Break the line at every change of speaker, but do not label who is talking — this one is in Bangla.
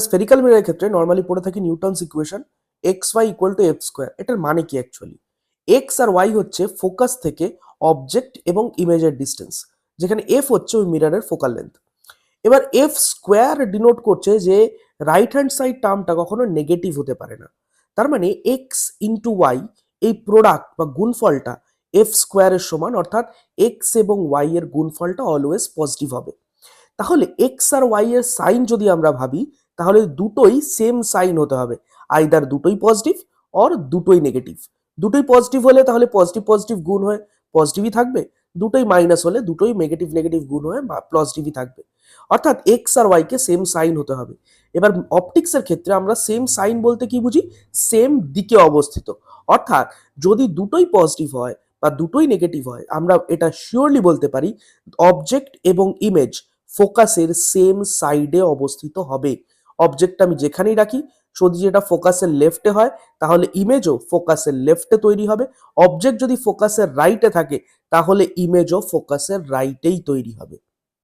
স্ফেরিক্যাল মিররের ক্ষেত্রে নর্মালি পড়ে থাকি Newton's equation X Y equal to F square এটার মানে কি অ্যাকচুয়ালি এক্স আর ওয়াই হচ্ছে ফোকাস থেকে অবজেক্ট এবং ইমেজের ডিস্টেন্স যেখানে এফ হচ্ছে ওই মিররের ফোকাল লেন্থ এবার এফ স্কোয়ার ডিনোট করছে যে রাইট হ্যান্ড সাইড টার্মটা কখনো নেগেটিভ হতে পারে না। তার মানে এক্স ইন্টু ওয়াই এই প্রোডাক্ট বা গুণফলটা এফ স্কোয়ারের সমান, অর্থাৎ এক্স এবং ওয়াই এর গুণফলটা অলওয়েজ পজিটিভ হবে। তাহলে এক্স আর ওয়াই এর সাইন যদি আমরা ভাবি, তাহলে দুটোই সেম সাইন হতে হবে। আইদার দুটোই পজিটিভ অর দুটোই নেগেটিভ দুটোই পজিটিভ হলে তাহলে পজিটিভ পজিটিভ গুণ হয়ে পজিটিভই থাকবে। দুটোই মাইনাস হলে দুটোই নেগেটিভ নেগেটিভ গুণ হয়ে পজিটিভই থাকবে। অর্থাৎ এক্স আর ওয়াইকে সেম সাইন হতে হবে। এবার অপটিক্সের ক্ষেত্রে আমরা সেম সাইন বলতে কি বুঝি? সেম দিকে অবস্থিত। অর্থাৎ যদি দুটোই পজিটিভ হয় বা দুটোই নেগেটিভ হয়, আমরা এটা শিওরলি বলতে পারি অবজেক্ট এবং ইমেজ ফোকাসের সেম সাইডে অবস্থিত হবে। অবজেক্ট আমি যেখানেই রাখি, যদি যেটা ফোকাসের লেফটে হয়, তাহলে ইমেজও ফোকাসের লেফটে তৈরি হবে। অবজেক্ট যদি ফোকাসের রাইটে থাকে, তাহলে ইমেজও ফোকাসের রাইটেই তৈরি হবে।